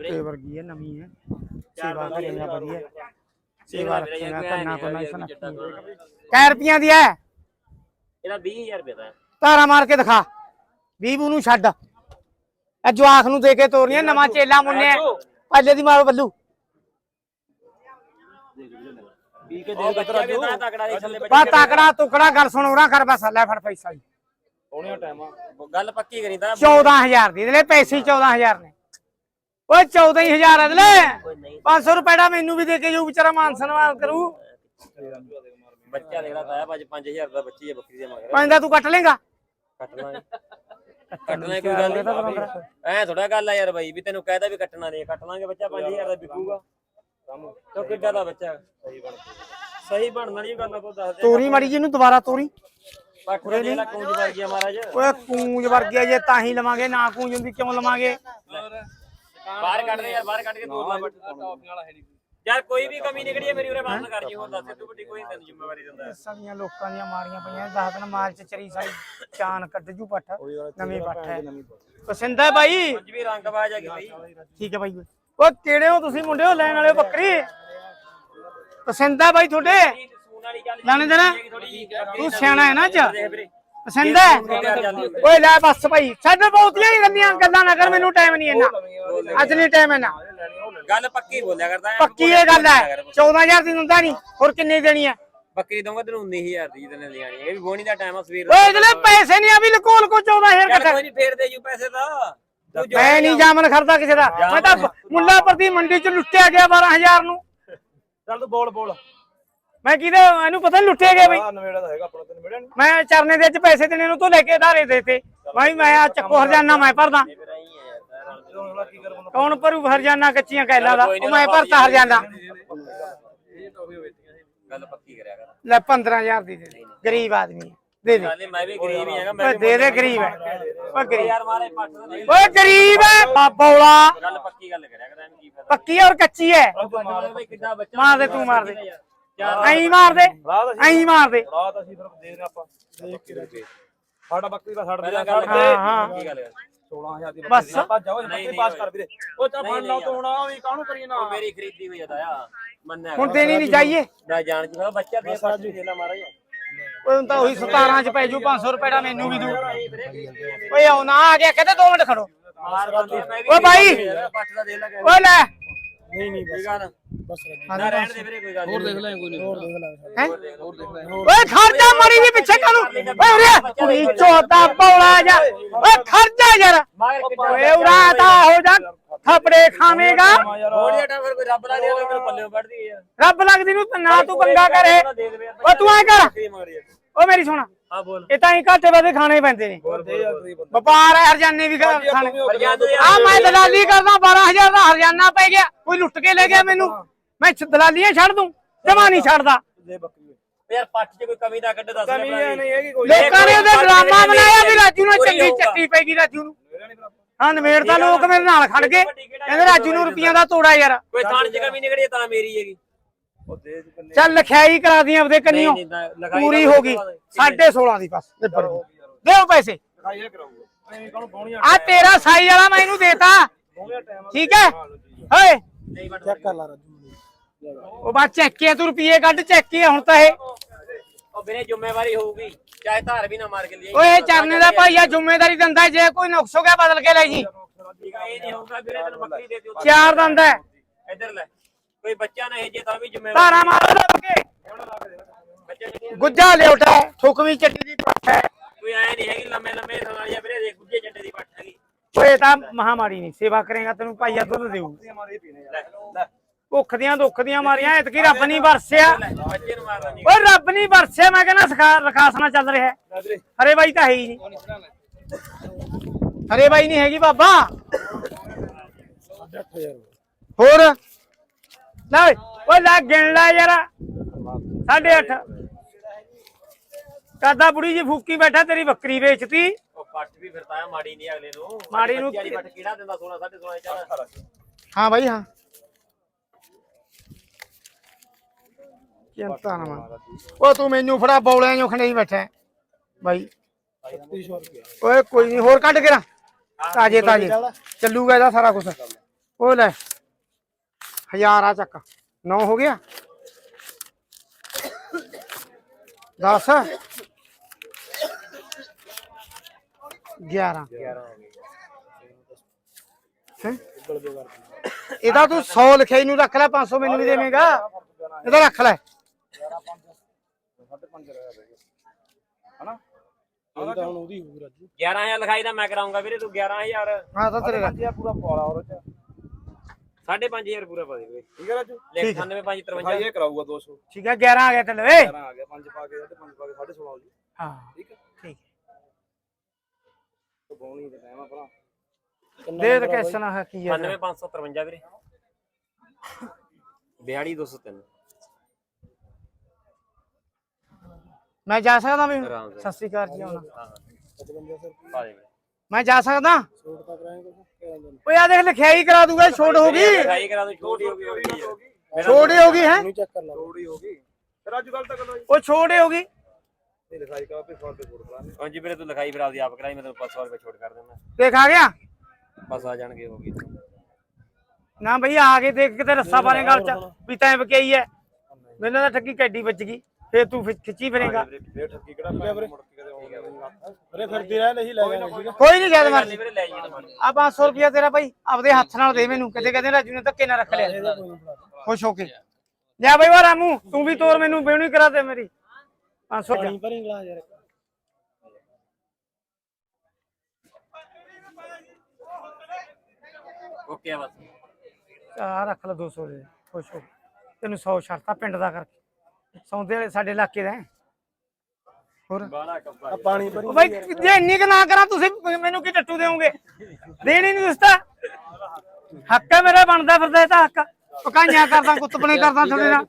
ਤੇ ਵਰਗੀ ਹੈ ਨਵੀਂ ਹੈ। ਸੇਵਾ ਕਰੇਗਾ ਵਧੀਆ। ਸੇਵਾ ਰੱਖੇਗਾ ਕੰਨਾ ਕੋ ਨਾ ਸਨ ਕੈ ਰੁਪਈਆਂ ਦੀ ਹੈ ਇਹਦਾ 20000 ਰੁਪਏ ਦਾ ਹੈ। ਧਾਰਾ ਮਾਰ ਕੇ ਦਿਖਾ। ਵੀਬੂ ਨੂੰ ਛੱਡ। ਇਹ ਜਵਾਖ ਨੂੰ ਦੇ ਕੇ ਤੋਰੀਆਂ ਨਵਾਂ ਚੇਲਾ ਮੁੰਨਿਆ। ਪਹਿਲੇ ਦੀ ਮਾਰੋ ਬੱਲੂ। ਤਾਂ ਤਕੜਾ ਨਹੀਂ ਥੱਲੇ ਬਾ ਤਾਕੜਾ ਟੁਕੜਾ ਗੱਲ ਸੁਣ ਉਰਾ ਕਰ ਬਸ ਲੈ ਫੜ ਪੈਸਾ ਜੀ। ਸੋਹਣਿਆ ਟਾਈਮ। ਆ ਗੱਲ ਪੱਕੀ ਕਰੀ ਤਾਂ। 14000 ਦੀ ਇਹਦੇ ਪੈਸੇ ਹੀ 14000 ਨੇ। ਓਏ 14000 ਅਦਲੇ ਕੋਈ ਨਹੀਂ। 500 ਰੁਪਏ ਦਾ ਮੈਨੂੰ ਵੀ ਦੇ ਕੇ ਜੋ ਵਿਚਾਰਾ ਮਾਨ ਸਨਮਾਨ ਕਰੂ। ਬੱਚਾ ਦੇਖਦਾ ਤਾਂ 5 5000 ਦਾ ਬੱਚੀ ਹੈ ਬੱਕਰੀ ਦੇ ਮਗਰ। ਪੈਂਦਾ ਤੂੰ ਕੱਟ ਲੇਗਾ? ਕੱਟਣਾ ਹੈ। ਕੱਟਣਾ ਹੈ, ਕੋਈ ਗੱਲ ਨਹੀਂ ਐ ਥੋੜਾ ਗੱਲ ਆ ਯਾਰ ਬਾਈ ਵੀ ਤੈਨੂੰ ਕਹਿਦਾ ਵੀ ਕੱਟਣਾ ਨਹੀਂ ਕੱਟ ਲਾਂਗੇ ਬੱਚਾ 5000 ਦਾ ਵਿਕੂਗਾ। ਤੋ ਕਿੱਡਾ ਦਾ ਬੱਚਾ? ਸਹੀ ਬਣ ਸਹੀ ਬਣਨ ਵਾਲੀ ਗੱਲ ਤੂੰ ਦੱਸ ਦੇ। ਤੋਰੀ ਮੜੀ ਜੀ ਨੂੰ ਦੁਬਾਰਾ ਤੋਰੀ। ਪੱਟ ਦੇ ਦੇ ਲਾ ਕੂੰਜ ਵਰ ਗਿਆ ਮਹਾਰਾਜ। ਓਏ ਕੂੰਜ ਵਰਗਿਆ ਜੇ ਤਾਂ ਹੀ ਲਵਾਂਗੇ ਨਾ ਕੂੰਜ ਹੁੰਦੀ ਕਿਉਂ ਲਵਾਂਗੇ? ਬਾਹਰ ਕੱਢ ਦੇ ਯਾਰ ਬਾਹਰ ਕੱਢ ਕੇ ਲਾ ਬੱਟ ਯਾਰ ਕੋਈ ਵੀ ਕਮੀ ਨਿਕੜੀ ਹੈ ਮੇਰੀ ਉਰੇ ਬੰਦ ਕਰ ਜੀ ਹੋਰ ਦੱਸ ਤੂੰ ਵੱਡੀ ਕੋਈ ਤੈਨੂੰ ਜ਼ਿੰਮੇਵਾਰੀ ਦਿੰਦਾ ਸਾਰੀਆਂ ਲੋਕਾਂ ਦੀਆਂ ਮਾਰੀਆਂ ਪਈਆਂ ਦਸ ਦਿਨ ਮਾਲ ਚ ਚਰੀ ਸਾਰੀ ਚਾਨ ਕੱਢ ਜੂ ਪੱਠ ਨਵੀਂ ਪੱਠ ਹੈ। ਪਸੰਦ ਬਾਈ? ਅੱਜ ਵੀ ਰੰਗ ਬਾਜ ਹੈਗੀ ਬਈ। ਠੀਕ ਹੈ ਬਾਈ। ਓ ਕਿਹੜੇ ਹੋ ਤੁਸੀਂ ਮੁੰਡਿਓ ਲੈਣ ਵਾਲੇ ਬੱਕਰੀ? ਪਸੰਦ ਬਾਈ ਤੁਹਾਡੇ? ਲਾਣੇ ਦੇਣਾ? ਤੂੰ ਸਿਆਣਾ ਹੈ ਨਾ ਵੀਰੇ। ਪਸੰਦ ਹੈ? ਓਏ ਲੈ ਬਸ ਭਾਈ ਛੱਡ ਬਹੁਤੀਆਂ ਹੀ ਗੱਲਾਂ ਗੱਲਾਂ ਨਾ ਕਰ ਮੈਨੂੰ ਟਾਈਮ ਨਹੀਂ ਇੰਨਾ। ਅੱਜ ਨਹੀਂ ਟਾਈਮ ਇੰਨਾ। ਗੱਲ ਪੱਕੀ ਬੋਲਿਆ ਕਰਦਾ ਪੱਕੀ ਇਹ ਗੱਲ ਹੈ 14000 ਦੀ ਦਿੰਦਾ ਨਹੀਂ ਹੋਰ ਕਿੰਨੀ ਦੇਣੀ ਹੈ? ਬੱਕਰੀ ਦਊਂਗਾ ਤੈਨੂੰ 19000 ਦੀ ਤੈਨੂੰ ਲਿਆਣੀ ਇਹ ਵੀ ਬੋਣੀ ਦਾ ਟਾਈਮ ਆ ਸਵੇਰ ਓਏ ਇਹਦੇ ਪੈਸੇ ਨਹੀਂ ਆ ਵੀ ਲਕੋਲ ਕੋ 14000 ਚੱਲ ਕੱਟ ਕੋਈ ਨਹੀਂ ਫੇਰ ਦੇ ਜੂ ਪੈਸੇ ਦਾ ਮੈਂ ਨਹੀਂ ਜਾਮਨ ਖਰਦਾ ਕਿਸੇ ਦਾ। ਮੈਂ ਤਾਂ ਮੁੱਲਾ ਪ੍ਰਤੀ ਮੰਡੀ ਚ ਲੁੱਟਿਆ ਗਿਆ 12000 ਨੂੰ। ਚੱਲ ਤੂੰ ਬੋਲ ਬੋਲ। ਮੈਂ ਕਿਹਦੇ ਇਹਨੂੰ ਪਤਾ ਨਹੀਂ ਲੁੱਟਿਆ ਗਿਆ ਬਈ। ਆ ਨਵੇੜਾ ਤਾਂ ਹੈਗਾ ਆਪਣਾ ਤੈਨੂੰ ਮਿਲਿਆ ਨੀ। ਮੈਂ ਚਰਨੇ ਦੇ ਚ ਪੈਸੇ ਦੇਣੇ ਨੂੰ ਤੋਂ ਲੈ ਕੇ ਧਾਰੇ ਦੇਤੇ ਭਾਈ ਮੈਂ ਆ ਚੱਕੋ ਹਰਜਾਨਾ ਮੈਂ ਭਰਦਾ। ਜਦੋਂ ਕੀ ਕਰ ਬੰਦਾ ਕੌਣ ਭਰੂ ਹਰਜਾਨਾ ਕੱਚੀਆਂ ਕੈਲਾ ਦਾ? ਉਹ ਮੈਂ ਭਰਤਾ ਹਰਜਾਨਾ। ਗੱਲ ਪੱਕੀ ਕਰਿਆ ਕਰ। ਲੈ 15000 ਦੀ ਦੇ ਦੇ। ਗਰੀਬ ਆਦਮੀ ਹੈ। ਦੇ ਦੇ। ਨਾਲੇ ਮੈਂ ਵੀ ਗਰੀਬ ਹੀ ਹੈਗਾ ਮੈਂ ਓਏ ਵੀ ਦੇ ਦੇ ਗਰੀਬ ਹੈ। ਓਏ ਗਰੀਬ। ਯਾਰ ਮਾਰੇ ਪੱਟ ਦਾ ਨਹੀਂ। ਓਏ ਗਰੀਬ ਹੈ ਬਾਬੋਲਾ ਗੱਲ ਪੱਕੀ ਗੱਲ ਕਰਿਆ ਕਰ ਐਵੇਂ ਕੀ ਫਾਇਦਾ। ਪੱਕੀ ਔਰ ਕੱਚੀ ਹੈ। ਮਾਰ ਦੇ ਤੂੰ ਮਾਰ ਦੇ। ਐਂ ਮਾਰ ਦੇ ਰਾਤ ਅਸੀਂ ਐਂ ਮਾਰ ਦੇ ਰਾਤ ਅਸੀਂ ਫਿਰ ਦੇ ਦੇਣਾ ਆਪਾਂ ਦੇਖ ਕੇ ਦੇ ਸਾਡਾ ਬੱਕਰੀ ਦਾ ਸਾਡਾ ਪਹਿਲਾਂ ਦੇ ਗੱਲ ਕਰ ਹਾਂ, ਹਾਂ। ਕੀ ਗੱਲ ਕਰ 16000 ਦੀ। ਬੱਕਰੀ ਆਪਾਂ ਜਾਓ ਬੱਕਰੀ ਪਾਸ। ਕਰ ਵੀਰੇ। ਉਹ ਚਾ ਨਹੀਂ, ਫੜ ਲਾ ਨਹੀਂ ਤੂੰ ਹੁਣ ਵੀ ਕਾਹਨੂੰ ਕਰੀਏ ਨਾ ਉਹ ਮੇਰੀ ਖਰੀਦੀ ਹੋਈ ਆ ਆ ਮੰਨਿਆ ਹੁਣ ਦੇਣੀ ਨਹੀਂ ਚਾਹੀਏ ਮੈਂ ਜਾਣ ਜੀ ਬੱਚਾ ਦੇ ਪੱਟ ਦੇ ਲਾ ਮਾਰਾ ਓਏ ਹੁਣ ਤਾਂ ਉਹੀ 17 ਚ ਪੈ ਜੂ 500 ਰੁਪਏ ਦਾ ਮੈਨੂੰ ਵੀ ਦੂ ਓਏ ਆਉਣਾ ਆ ਗਿਆ ਕਹਿੰਦੇ 2 ਮਿੰਟ ਖੜੋ। ਲਾ ਕੇ ਓਏ ਲੈ। ਨਹੀਂ ਨਹੀਂ ਠੀਕ ਆ ਨਾ। ਨਾ ਰਹਿਣ ਦੇ ਵੀਰੇ ਕੋਈ ਗੱਲ ਨਹੀਂ। ਹੋਰ ਦੇਖ ਲੈ ਕੋਈ ਨਹੀਂ। ਹੈਂ? ਓਏ ਖਰਚਾ ਮਰੀ ਵੀ ਪਿੱਛੇ ਕਾਨੂੰ ਓਏ ਉਰੇ ਕੁੜੀ ਚੋਦਾ ਬੌਲਾ ਜਾ। ਓਏ ਖਰਚਾ ਯਾਰ। ਓਏ ਉਰਾ ਤਾਂ ਹੋ ਜਾ। ਥਪੜੇ ਖਾਵੇਂਗਾ। ਹੋਰ ਜਿਹੜਾ ਫਿਰ ਕੋਈ ਰੱਬ ਦਾ ਦੇ ਦੇ ਮੇਰੇ ਪੱਲੇ ਵੱਢਦੀ ਯਾਰ ਰੱਬ ਲੱਗਦੀ ਨੂੰ ਤਾਂ ਨਾ ਤੂੰ ਪੰਗਾ ਕਰੇ। ਓ ਤੂੰ ਐ ਕਰ। ਓ ਮੇਰੀ ਸੁਣ। ਹਾਂ ਬੋਲ। ਇਹ ਤਾਂ ਹੀ ਘਾਟੇ ਵਾਦੇ ਖਾਣੇ ਹੀ ਪੈਂਦੇ ਨੇ। ਵਪਾਰ ਹੈ ਹਰਜਾਨੇ ਵੀ ਖਾਣੇ। ਆ ਮੈਂ ਦਲਾਲੀ ਕਰਦਾ 12000 ਦਾ ਹਰਜਾਨਾ ਪੈ ਗਿਆ। ਕੋਈ ਲੁੱਟ ਕੇ ਲੈ ਗਿਆ ਮੈਨੂੰ। ਮੈਂ ਛ- ਦਲਾਲੀਆਂ ਛੱਡ ਦੂੰ ਜਮਾ ਨਹੀਂ ਛੱਡਦਾ। ਦੇ ਬੱਕਰੀ ਯਾਰ ਪੱਟ 'ਚ ਕੋਈ ਕਮੀ ਦਾ ਕੱਢ ਦੱਸ ਦੇ ਕਮੀ ਇਹ ਨਹੀਂ ਹੈਗੀ ਕੋਈ ਲੋਕਾਂ ਨੇ ਉਹਦਾ ਡਰਾਮਾ ਬਣਾਇਆ ਵੀ ਰਾਜੂ ਨੂੰ ਚੰਗੀ ਚੱਕੀ ਪੈ ਗਈ ਰਾਜੂ ਨੂੰ। ਹਾਂ ਨਵੇੜ ਦਾ ਲੋਕ ਮੇਰੇ ਨਾਲ ਖੜ ਗਏ। ਕਹਿੰਦੇ ਰਾਜੂ ਨੂੰ ਰੁਪਈਆਂ ਦਾ ਤੋੜਾ ਯਾਰ। ਕੋਈ ਥਾਣ 'ਚ ਕਮੀ ਨਿਕੜੀ ਤਾਂ ਮੇਰੀ ਹੈਗੀ। ਚੱਲ ਲਿਖਾਈ ਕਰਾ ਦੀਆਂ ਆਪਦੇ ਕੰਨਿਓ। ਪੂਰੀ ਹੋ ਗਈ। 16.5 ਦੀ। ਬਸ ਦਿਓ ਪੈਸੇ। ਆ ਤੇਰਾ ਸਾਈ ਵਾਲਾ ਮੈਂ ਇਹਨੂੰ ਦੇਤਾ। ਠੀਕ ਹੈ? ਓਏ। ਨਹੀਂ ਬਣ ਚੈੱਕ ਕਰ ਲਾ ਰਾਜੂ ਉਹ ਬਾ ਚੱਕੇ ਤੂੰ ਰੁਪਏ ਕੱਢ ਚੱਕੇ ਹੁਣ ਤਾਂ ਇਹ। ਉਹ ਵੀਰੇ ਜ਼ਿੰਮੇਵਾਰੀ ਹੋਊਗੀ। ਚਾਹੇ ਧਾਰ ਵੀ ਨਾ ਮਾਰ ਕੇ ਲਈ ਓਏ ਚਰਨੇ ਦਾ ਭਾਈਆ ਜ਼ਿੰਮੇਵਾਰੀ ਦਿੰਦਾ ਜੇ ਕੋਈ ਨੁਕਸ ਹੋ ਗਿਆ ਬਦਲ ਕੇ ਲੈ ਜੀ। ਠੀਕ ਆ ਇਹ ਨਹੀਂ ਹੋਊਗਾ ਵੀਰੇ ਤੈਨੂੰ ਬੱਕਰੀ ਦੇ ਦਿਓ। ਚਾਰ ਦੰਦ ਇੱਧਰ ਲੈ। ਕੋਈ ਬੱਚਾ ਨਾ ਇਹ ਜੇ ਤਾਂ ਵੀ ਜ਼ਿੰਮੇਵਾਰੀ ਧਾਰਾ ਮਾਰ ਲੱਗ ਗੁੱਜਾ ਲਿਉਟਾ ਠੁਕਵੀਂ ਚੱਟੀ ਦੀ ਪੱਠ ਹੈ। ਕੋਈ ਆਏ ਨਹੀਂ ਹੈਗੀ ਲੰਮੇ ਲੰਮੇ ਸਣਾਲੀਆਂ ਵੀਰੇ ਦੇਖ ਗੁੱਜੇ ਚੱਟੇ ਦੀ ਪੱਟ ਹੈਗੀ। ਓਏ ਤਾਂ ਮਹਾਮਾਰੀ ਨਹੀਂ ਸੇਵਾ ਕਰੇਗਾ ਤੈਨੂੰ ਭਾਈਆ ਦੁੱਧ ਦੇਊ। ਮਾਰੇ ਪੀਣੇ ਲੈ ਲੈ। ਭੁੱਖ ਦੀਆਂ ਦੁੱਖ ਦੀਆਂ ਮਾਰੀਆਂ ਐਤਕੀ ਰੱਬ ਨਹੀਂ ਵਰਸਿਆ। ਲੈ, ਬੱਚੇ ਨੂੰ ਮਾਰਦਾ ਨਹੀਂ ਓਏ ਰੱਬ ਨਹੀਂ ਵਰਸਿਆ ਮੈਂ ਕਹਿੰਦਾ ਸਖਾ ਰਖਾਸਣਾ ਚੱਲ ਰਿਹਾ। ਹੈ। ਹਰੇ ਬਾਈ ਤਾਂ ਹੈ ਹੀ ਨਹੀਂ ਹਰੇ ਬਾਈ ਨਹੀਂ ਹੈਗੀ ਬਾਬਾ। 8000 ਹੋਰ? ਲੈ ਓਏ, ਲੈ ਗਿਣ ਲੈ ਯਾਰ। ਸਾਢੇ ਅੱਠ। ਕਾਦਾ ਬੁੜੀ ਜੀ ਫੂਕੀ ਬੈਠਾ ਤੇਰੀ ਬੱਕਰੀ ਵੇਚਤੀ। ਉਹ ਪੱਟ ਵੀ ਫਿਰਦਾ ਆ ਮਾੜੀ ਨਹੀਂ ਅਗਲੇ ਨੂੰ। ਮਾੜੀ ਨੂੰ ਕਿਹੜਾ ਦਿੰਦਾ 16 16 ਚੱਲ ਹਾਂ ਬਾਈ ਹਾਂ। ਚਿੰਤਾ ਨਾ ਮੰਨ ਉਹ ਤੂੰ ਮੈਨੂੰ ਫੜਾ ਬੌਲਿਆਂ ਨੂੰ ਖੰਡੇ ਬੈਠਾ ਹੈ। ਬਾਈ। 3600 ਰੁਪਏ ਓਏ ਕੋਈ ਨਹੀਂ ਹੋਰ ਕੱਢ ਕੇ ਨਾ ਤਾਜੇ ਤਾਜੇ। ਚੱਲੂਗਾ ਇਹਦਾ ਸਾਰਾ ਕੁਝ ਉਹ ਲੈ ਹਜ਼ਾਰ ਆ ਚੱਕ। 9 ਹੋ ਗਿਆ। 10 11 ਹੈਂ? ਇਹਦਾ ਤੂੰ 100 ਲਿਖਿਆ ਇਹਨੂੰ ਰੱਖ ਲੈ 500 ਮੈਨੂੰ ਵੀ ਦੇਵੇਂਗਾ। ਇਹਦਾ ਰੱਖ ਲੈ। ਹਨਾ? ਇਹ ਤਾਂ ਹੁਣ ਉਹਦੀ ਹੋਊ ਰਾਜੂ 11000 ਲਿਖਾਈ ਦਾ ਮੈਂ ਕਰਾਉਂਗਾ ਵੀਰੇ ਤੂੰ 11000 ਹਾਂ ਤਾਂ ਤੇਰੇ ਰੱਖ ਇਹ ਪੂਰਾ ਪਵਾਲਾ ਹੋਰ ਚ। 5500 ਪੂਰਾ ਪਾ ਦੇ ਵੀਰੇ। ਠੀਕ ਹੈ ਰਾਜੂ ਲਿਖ 98553 ਭਾਈ ਇਹ ਕਰਾਊਗਾ 200 ਠੀਕ ਹੈ 11 ਆ ਗਿਆ ਤੇ ਲਵੇ 11 ਆ ਗਿਆ 5 ਪਾ ਕੇ ਤੇ 5 ਪਾ ਕੇ 16 ਹੋ ਜੀ ਹਾਂ ਠੀਕ ਹੈ? ਠੀਕ ਤੇ ਬੋਣੀ ਦੇ ਟਾਈਮ ਆਪਣਾ ਦੇ ਦੇ ਕੈਸਨ ਹੈ ਕੀ ਹੈ। 98553 ਵੀਰੇ 42203 ਮੈਂ ਜਾ ਸਕਦਾ ਵੀ? ਆਰਾਮ ਸਤਿ ਸ੍ਰੀ ਅਕਾਲ ਜੀ ਆਉਣਾ। ਹਾਂ 55 ਸਰ ਪਾ ਦੇ ਵੀਰੇ ਮੈਂ ਜਾ ਸਕਦਾ? ਛੋਟ ਤਾਂ ਕਰਾਂਗੇ ਕੁਝ ਓਏ ਆ ਦੇਖ ਲਿਖਾਈ ਕਰਾ ਦੂੰਗਾ ਛੋਟ ਹੋ ਗਈ। ਲਿਖਾਈ ਕਰਾ ਦੂੰ ਛੋਟੀ ਹੋ ਗਈ ਹੋ। ਛੋਟ ਹੀ ਹੋ ਗਈ ਹੈ? ਚੈੱਕ ਕਰ ਲਾ। ਥੋੜੀ ਹੋ ਗਈ। ਫਿਰ ਰਾਜੂ ਗੱਲ ਤਾਂ ਕਰ ਲਓ ਜੀ ਉਹ ਛੋਟ ਹੀ ਹੋ ਗਈ। ਇਹ ਲਿਖਾਈ ਕਰਾ ਤੇ 100 ਰੁਪਏ ਛੋੜ ਕਰਾਂਗੇ। ਹੁਣ ਜੀ ਵੀਰੇ ਤੂੰ ਲਿਖਾਈ ਫਿਰ ਆਪਦੀ ਆਪ ਕਰਾਈ ਮੈਂ ਤੈਨੂੰ 500 ਰੁਪਏ ਛੋਟ ਕਰ ਦਿੰਦਾ। ਦੇਖ ਆ ਗਿਆ? ਬਸ ਆ ਜਾਣਗੇ ਹੋ ਗਈ। ਨਾ ਭਈ ਆ ਕੇ ਦੇਖ ਕਿਤੇ ਰੱਸਾ ਪਾਣੇ ਗੱਲ ਚ ਵੀ ਤੈਂ ਬਕਈ ਐ ਮੈਨੂੰ ਤਾਂ ਠੱਗੀ ਕੈਡੀ ਵੱਜ ਗਈ। ਫੇਰ ਤੂੰ ਫਿਰ ਖਿੱਚੀ ਫਿਰੇਗਾ। ਫੇਰ ਠੱਗੀ ਕਿਹੜਾ ਪੈ ਵੀਰੇ। ਮੁੜ ਕੇ ਕਦੇ ਆਉਂਗੇ ਵੀਰੇ ਫਿਰਦੀ ਰਹਿ ਨਹੀਂ ਲੈ ਜਾਣਾ ਕੋਈ ਨਹੀਂ ਜਦ ਮਰਜ਼ੀ। ਆ 500 ਰੁਪਿਆ ਤੇਰਾ ਭਾਈ ਆਪਦੇ ਹੱਥ ਨਾਲ ਦੇ ਮੈਨੂੰ। ਕਿਤੇ ਕਹਿੰਦੇ ਰਾਜੂ ਨੇ ਧੱਕੇ ਨਾਲ ਰੱਖ ਲਿਆ। ਖੁਸ਼ ਹੋ ਕੇ। ਜਾ ਬਈ ਵਾ ਰਾਮੂ ਤੂੰ ਵੀ ਤੋਰ ਮੈਨੂੰ ਬੇਣੀ ਕਰਾ ਦੇ ਮੇਰੀ। 500 ਰੁਪਿਆ ਭਰੀ ਗਲਾਸ ਯਾਰ ਓਕੇ ਆ ਬਸ। ਆ ਰੱਖ ਲੈ 200 ਦੇ। ਖੁਸ਼ ਹੋ ਤੈਨੂੰ 100 ਛੱਡਤਾ ਪਿੰਡ ਦਾ ਕਰਕੇ। ਸੌਂਦੇ ਵਾਲੇ ਸਾਡੇ ਇਲਾਕੇ ਦਾ। ਹੈ। ਹੋਰ ਆ ਪਾਣੀ ਭਰੀ ਉਹ ਬਾਈ ਜੇ ਇੰਨੀ ਕੁ ਨਾ ਕਰਾਂ ਤੁਸੀਂ ਮੈਨੂੰ ਕੀ ਟੱਟੂ ਦੇਵੋਗੇ ਦੇਣੀ ਨਹੀਂ ਦਿਸਦਾ। ਹੱਕ ਹੈ ਮੇਰਾ ਬਣਦਾ ਫਿਰਦਾ ਇਹ ਤਾਂ ਹੱਕ। ਪਕਾਈਆਂ ਕਰਦਾ ਕੁੱਤਪਣੇ ਕਰਦਾ ਤੁਹਾਡੇ ਨਾਲ।